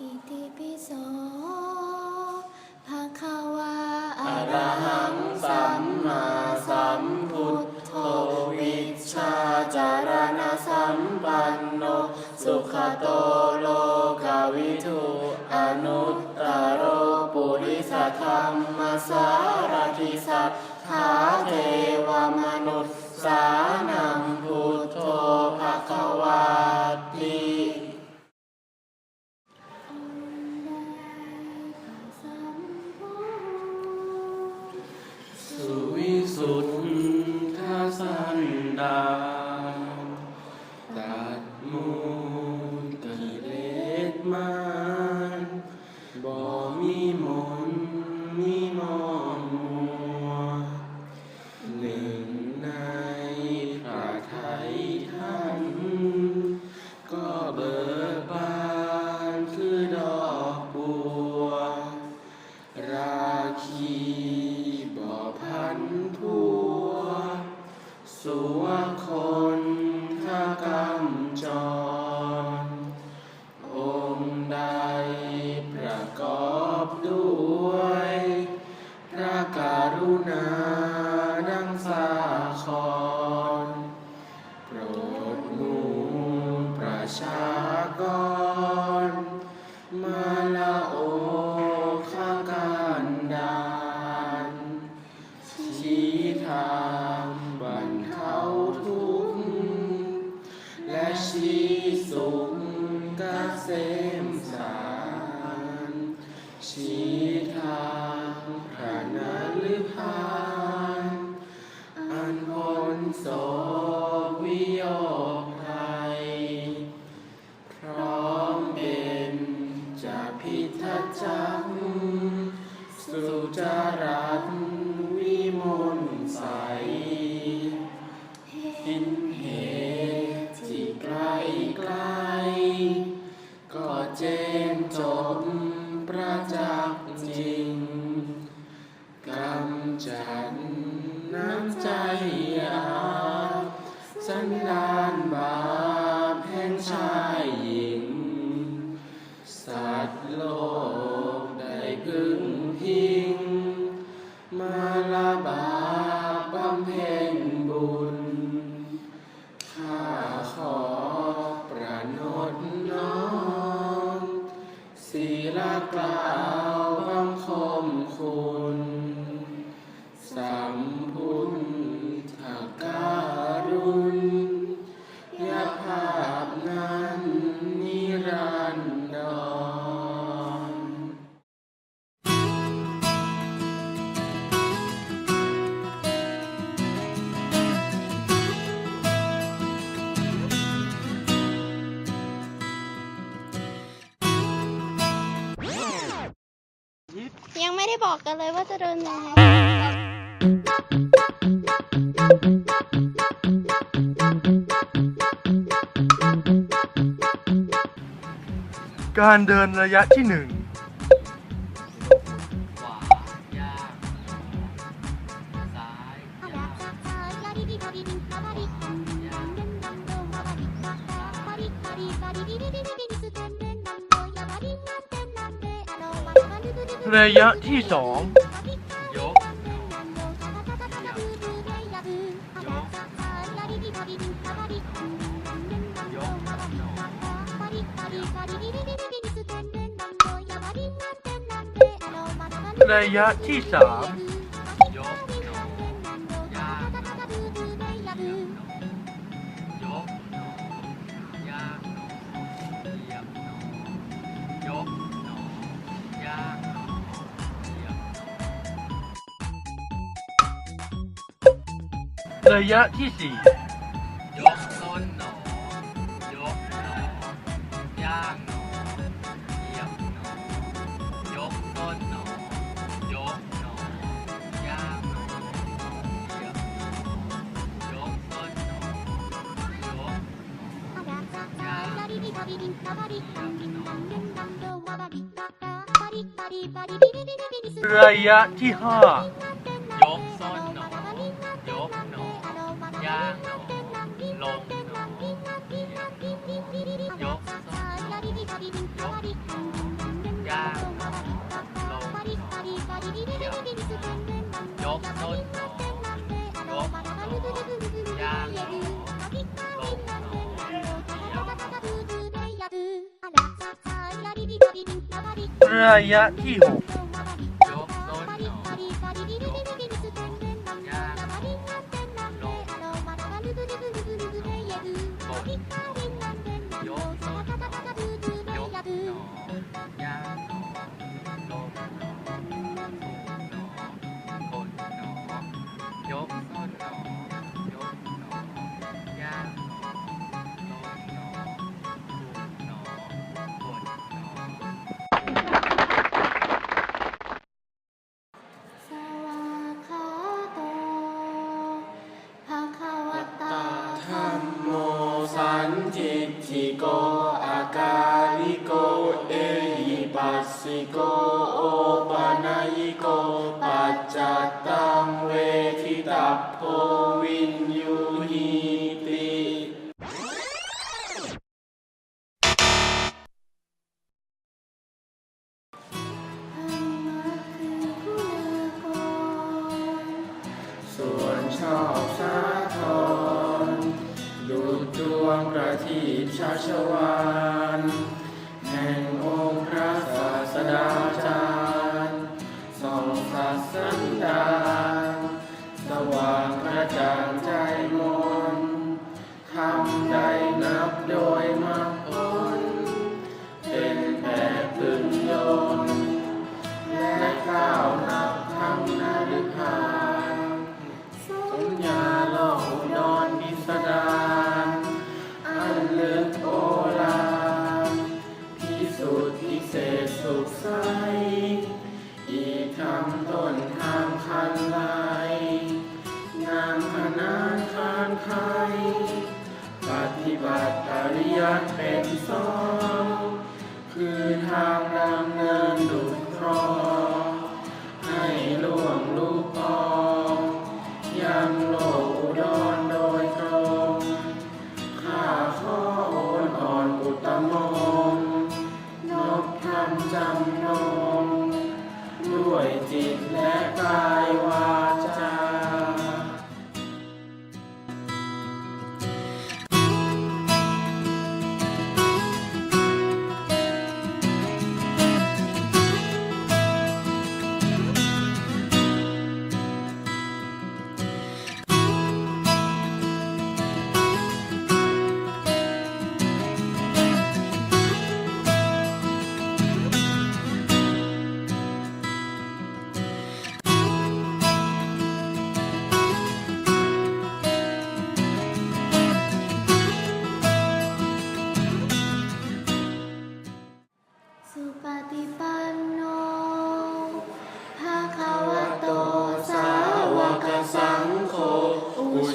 อิติปิโสภะคะวะอะระหังสัมมาสัมพุทโธวิชชาจารณะสัมปันโน สุขโตโลกาวิทูอนุตตโรปุริสธรรมสารทิสัทธาเทวมนุษย์สานัง ธา พ้นโพึ่งพิง มาลาบา ยังไม่ได้บอกกันเลยว่าจะเดินยังไงการเดินระยะที่หนึ่ง ระยะที่สองยกระยะที่สาม ระยะที่สี่ยกต้นหนอยกหนอย่างหนอเหยียบหนอยกต้นหนอยกหนอย่างหนอเหยียบหนอยกต้นหนอยกย่างหยียบหนระยะที่ห้า Raya Hijo. Thank you. よっ。 กิจชาชวาน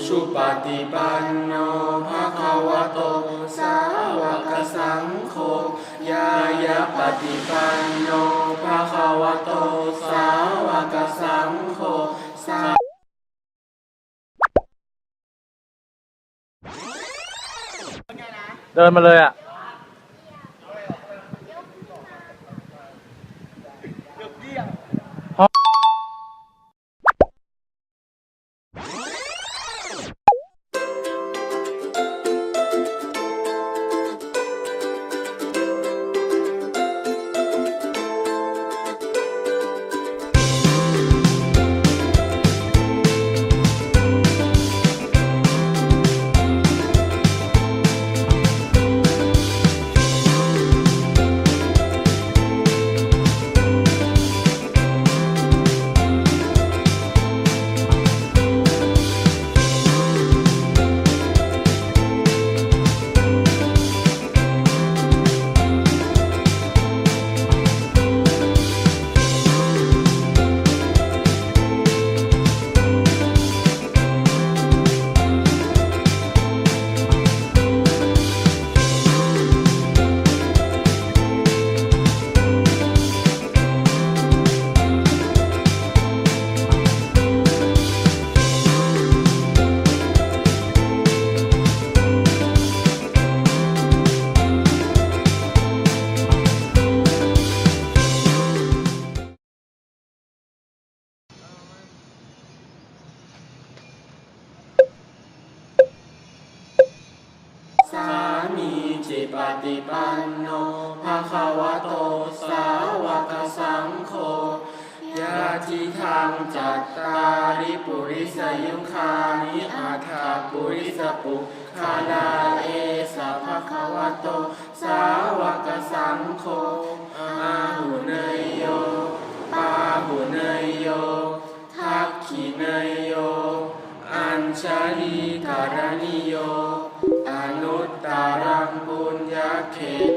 สุปฏิปันโนภะคะวะโต สาวกสังโฆ ยายาปฏิปันโนภะคะวะโต สาวกสังโฆสาเดินมาเลยอะ สิปฏิปันโนภาคาวโตสาวกสังโฆยาทิทางจัตตาริปุริสยุคานิอาถาปุริสปุคานาเอสัพพะวโต สาวกสังโฆอาหุเนยโยปาหุเนยโย ทักขิเนยโย อัญชลีารณิโย and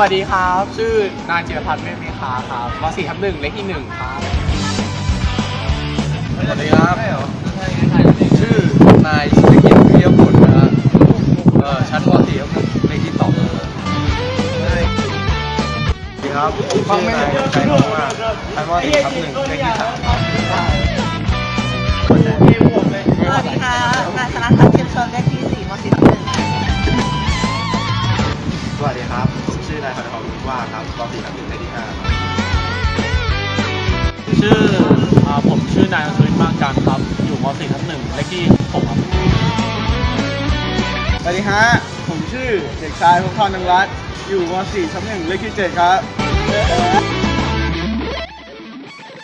วัสดีครับ ชื่อนายจิรพัฒน์เมฆเมฆาครับมสี่ทับหนึ่งเลขที่หนึ่งครับ สวัสดีครับชื่อนายสุภกิจเพียบุตรนะฮะเอ่อชั้นป .4 ครับเลขที่สองสวัสดีครับชื่อนายชัยทองมาชั้นป .4 ทับหนึ่งเลขที่สามครับสวัสดีค่ะนายธนทัศน์เชียมชนเลขที่สี่มสิบหนึ่งสวัสดีครับ ผมชื่อนายพันธรว่าครับป .4 ทับหนึ่งเลขที่ห้าครับชื่ออ่าผมชื่อนายอัศวินมากการครับ อยู่มสี่ทับหนึ่งเลขที่หกครับสวัสดีฮะผมชื่อเด็กชายพงศ์ธรนังรัตน์อยู่ม .4 ชั้นหนึ่งเลขที่7ครับ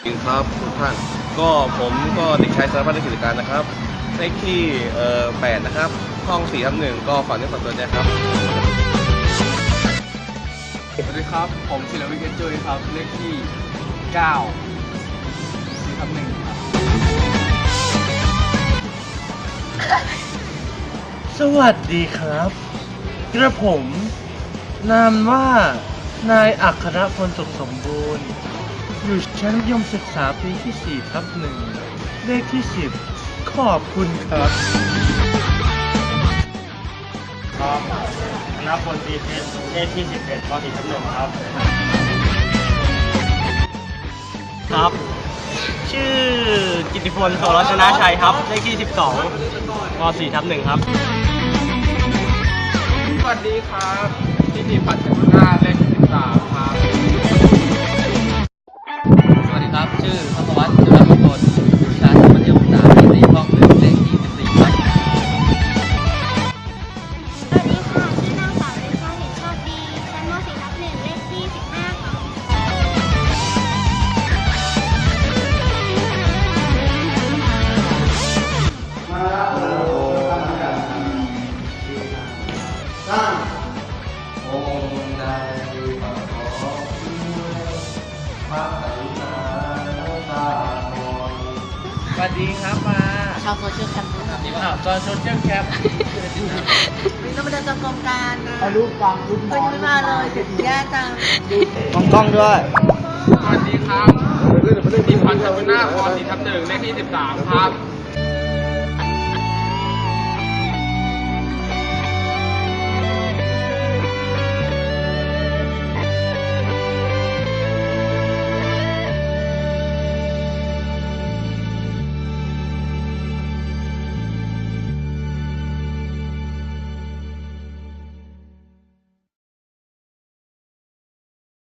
จริงครับทุกท่านก็ผมก็เด็กชายสารพัฒน์กิจการนะครับเลขที่เอ่อแปดนะครับ ห้องสี่ทับหนึ่งก็ฝากเนื้อฝากตัวด้วยครับ สวัสดีครับ ผมศิลวิทย์เกจจุยครับ เลขที่เก้าสี่ทับหนึ่งครับ สวัสดีครับ กระผม นามว่านายอัครพลสุขสมบูรณ์ อยู่ชั้นมัธยมศึกษาปีที่4ทับหนึ่งเลขที่ 10 ขอบคุณครับ ครับคณะปฏิเทศเลขที่ 11ปฏิจำหนึ่งครับ ครับ ชื่อกิติพลโสรชนะชัยครับ เลขที่ 12ป4ทับหนึ่งครับ สวัสดีครับทิติพัฒน์ชนาเลขที่13าวจอยโซเชียลแคปวันนี้เรามาเดินจงกรมกันนะเอารูปฟังรูปเฮ้ยไม่มาเลยแย่จังมองกล้องด้วย สวัสดีครับทิติพัฒน์จันทนาปสี่ทับหนึ่งเลขที่สิบสามครับ